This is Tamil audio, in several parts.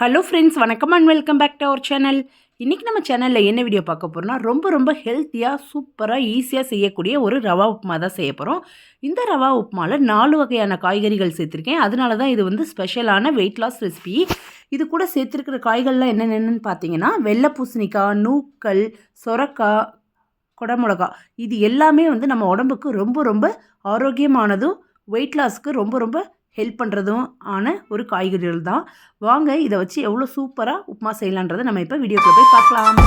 ஹலோ ஃப்ரெண்ட்ஸ் வணக்கம் and welcome back to our channel இன்றைக்கி நம்ம சேனலில் என்ன வீடியோ பார்க்க போகிறோம்னா ரொம்ப ரொம்ப ஹெல்த்தியாக சூப்பராக ஈஸியாக செய்யக்கூடிய ஒரு ரவா உப்புமா தான் செய்ய போகிறோம் இந்த ரவா உப்புமாவில் நாலு வகையான காய்கறிகள் சேர்த்துருக்கேன். அதனால தான் இது வந்து ஸ்பெஷலான வெயிட் லாஸ் ரெசிபி இது கூட சேர்த்துருக்கிற காய்கள்லாம் என்னென்னு பார்த்தீங்கன்னா வெள்ளை பூசணிக்காய் நூக்கல் சொரக்காய் குடமிளகா இது எல்லாமே வந்து நம்ம உடம்புக்கு ரொம்ப ரொம்ப ஆரோக்கியமானதும் வெயிட் லாஸ்க்கு ரொம்ப ரொம்ப ஹெல்ப் பண்ணுறதும் ஆன ஒரு காய்கறிகள் தான். வாங்க இதை வச்சு எவ்வளோ சூப்பராக உப்புமா செய்யலான்றதை நம்ம இப்போ வீடியோக்குள்ள போய் பார்க்கலாம்.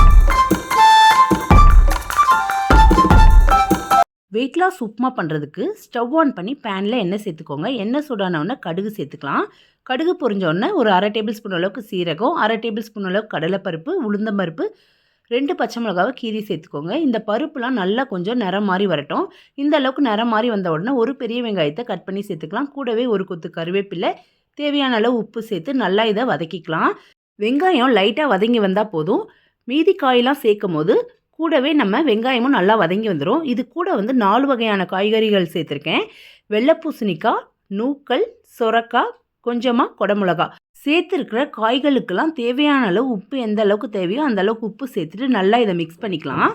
வெயிட் லாஸ் உப்புமா பண்ணுறதுக்கு ஸ்டவ் ஆன் பண்ணி பேனில் எண்ணெய் சேர்த்துக்கோங்க. எண்ணெய் சூடானவுடனே கடுகு சேர்த்துக்கலாம். கடுகு பொரிஞ்சோடனே ஒரு அரை டேபிள் ஸ்பூன் அளவுக்கு சீரகம் அரை டேபிள் ஸ்பூன் அளவுக்கு கடலைப்பருப்பு உளுந்தம்பருப்பு ரெண்டு பச்சை மிளகாவை கீரி சேர்த்துக்கோங்க. இந்த பருப்புலாம் நல்லா கொஞ்சம் நிறம் மாதிரி வரட்டும். இந்த அளவுக்கு நிறம் மாதிரி வந்த உடனே ஒரு பெரிய வெங்காயத்தை கட் பண்ணி சேர்த்துக்கலாம். கூடவே ஒரு கொத்து கருவேப்பிலை தேவையான அளவு உப்பு சேர்த்து நல்லா இதை வதக்கிக்கலாம். வெங்காயம் லைட்டாக வதங்கி வந்தால் போதும். மீதி காயெல்லாம் சேர்க்கும் போது கூடவே நம்ம வெங்காயமும் நல்லா வதங்கி வந்துடும் இது கூட வந்து நாலு வகையான காய்கறிகள் சேர்த்துருக்கேன். வெள்ளை பூசணிக்காய் நூக்கல் சொரக்காய் கொஞ்சமாக குடமிளகா சேர்த்துருக்கிற காய்களுக்கெல்லாம் தேவையான அளவு உப்பு எந்த அளவுக்கு தேவையோ அந்த அளவுக்கு உப்பு சேர்த்துட்டு நல்லா இதை மிக்ஸ் பண்ணிக்கலாம்.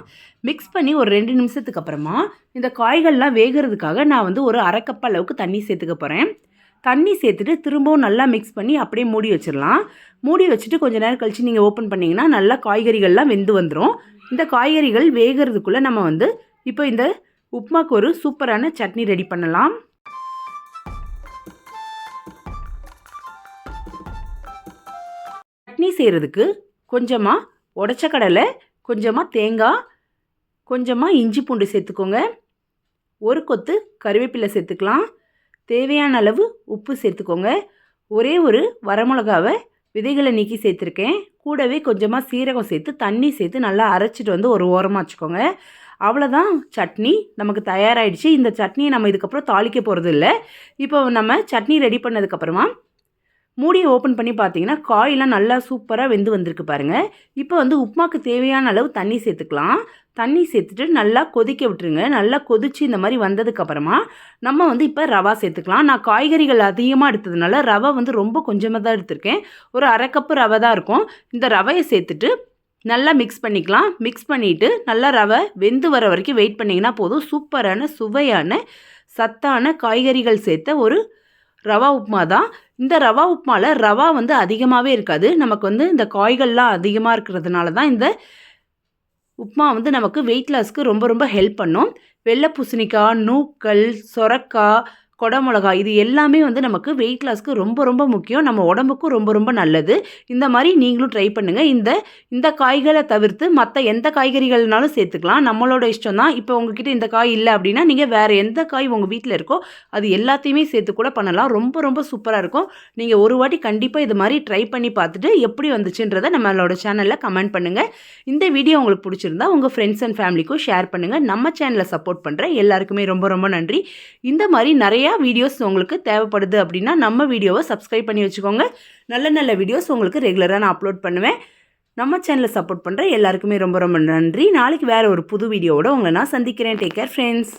மிக்ஸ் பண்ணி ஒரு ரெண்டு நிமிஷத்துக்கு அப்புறமா இந்த காய்கள்லாம் வேகிறதுக்காக நான் வந்து ஒரு அரை அளவுக்கு தண்ணி சேர்த்துக்க போகிறேன் தண்ணி சேர்த்துட்டு திரும்பவும் நல்லா மிக்ஸ் பண்ணி அப்படியே மூடி வச்சிடலாம். மூடி வச்சுட்டு கொஞ்ச நேரம் கழித்து நீங்கள் ஓப்பன் பண்ணிங்கன்னா நல்லா காய்கறிகள்லாம் வெந்து வந்துடும் இந்த காய்கறிகள் வேகிறதுக்குள்ளே நம்ம வந்து இப்போ இந்த உப்புமாக்கு ஒரு சூப்பரான சட்னி ரெடி பண்ணலாம். சட்னி செய்கிறதுக்கு கொஞ்சமாக உடச்ச கடலை கொஞ்சமாக தேங்காய் கொஞ்சமாக இஞ்சி பூண்டு சேர்த்துக்கோங்க. ஒரு கொத்து கருவேப்பிலை சேர்த்துக்கலாம். தேவையான அளவு உப்பு சேர்த்துக்கோங்க. ஒரே ஒரு வரமிளகாவை விதைகளை நீக்கி சேர்த்துருக்கேன். கூடவே கொஞ்சமாக சீரகம் சேர்த்து தண்ணி சேர்த்து நல்லா அரைச்சிட்டு வந்து ஒரு ஓரமாக வச்சுக்கோங்க. அவ்வளோதான் சட்னி நமக்கு தயாராகிடுச்சு இந்த சட்னியை நம்ம இதுக்கப்புறம் தாளிக்க போகிறது இல்லை இப்போ நம்ம சட்னி ரெடி பண்ணதுக்கப்புறமா மூடியை ஓப்பன் பண்ணி பார்த்தீங்கன்னா காயெல்லாம் நல்லா சூப்பராக வெந்து வந்திருக்கு பாருங்கள் இப்போ வந்து உப்புமாக்கு தேவையான அளவு தண்ணி சேர்த்துக்கலாம். தண்ணி சேர்த்துட்டு நல்லா கொதிக்க விட்டுருங்க. நல்லா கொதிச்சு இந்த மாதிரி வந்ததுக்கப்புறமா நம்ம வந்து இப்போ ரவா சேர்த்துக்கலாம். நான் காய்கறிகள் அதிகமாக எடுத்ததுனால ரவை வந்து ரொம்ப கொஞ்சமாக தான் எடுத்திருக்கேன். ஒரு அரை கப்பு ரவை தான் இருக்கும். இந்த ரவையை சேர்த்துட்டு நல்லா மிக்ஸ் பண்ணிக்கலாம். மிக்ஸ் பண்ணிவிட்டு நல்லா ரவை வெந்து வர வரைக்கும் வெயிட் பண்ணிங்கன்னா போதும். சூப்பரான சுவையான சத்தான காய்கறிகள் சேர்த்த ஒரு ரவா உப்புமா தான். இந்த ரவா உப்புமாவில் ரவா வந்து அதிகமாகவே இருக்காது. நமக்கு வந்து இந்த காய்கள்லாம் அதிகமாக இருக்கிறதுனால தான் இந்த உப்புமா வந்து நமக்கு வெயிட் லாஸ்க்கு ரொம்ப ரொம்ப ஹெல்ப் பண்ணும். வெள்ளை பூசணிக்காய் நூக்கல் சொரக்காய் கொடமிளகா இது எல்லாமே வந்து நமக்கு வெயிட் லாஸ்க்கு ரொம்ப ரொம்ப முக்கியம். நம்ம உடம்புக்கும் ரொம்ப ரொம்ப நல்லது. இந்த மாதிரி நீங்களும் ட்ரை பண்ணுங்கள் இந்த இந்த காய்களை தவிர்த்து மற்ற எந்த காய்கறிகள்னாலும் சேர்த்துக்கலாம். நம்மளோட இஷ்டம் தான் இப்போ உங்ககிட்ட இந்த காய் இல்லை அப்படின்னா நீங்கள் வேறு எந்த காய் உங்கள் வீட்டில் இருக்கோ அது எல்லாத்தையுமே சேர்த்து கூட பண்ணலாம். ரொம்ப ரொம்ப சூப்பராக இருக்கும். நீங்கள் ஒரு வாட்டி கண்டிப்பாக இது மாதிரி ட்ரை பண்ணி பார்த்துட்டு எப்படி வந்துச்சுன்றதை நம்மளோட சேனலில் கமெண்ட் பண்ணுங்கள் இந்த வீடியோ உங்களுக்கு பிடிச்சிருந்தா உங்கள் ஃப்ரெண்ட்ஸ் அண்ட் ஃபேமிலிக்கும் ஷேர் பண்ணுங்கள் நம்ம சேனலை சப்போர்ட் பண்ணுற எல்லாருக்குமே ரொம்ப ரொம்ப நன்றி. இந்த மாதிரி நிறைய நிறையா வீடியோஸ் உங்களுக்கு தேவைப்படுது அப்படின்னா நம்ம வீடியோவை சப்ஸ்கிரைப் பண்ணி வச்சுக்கோங்க. நல்ல நல்ல வீடியோஸ் உங்களுக்கு ரெகுலராக நான் அப்லோட் பண்ணுவேன். நம்ம சேனலை சப்போர்ட் பண்ணுற எல்லாருக்குமே ரொம்ப ரொம்ப நன்றி. நாளைக்கு வேறு ஒரு புது வீடியோவோட உங்களை நான் சந்திக்கிறேன். Take care friends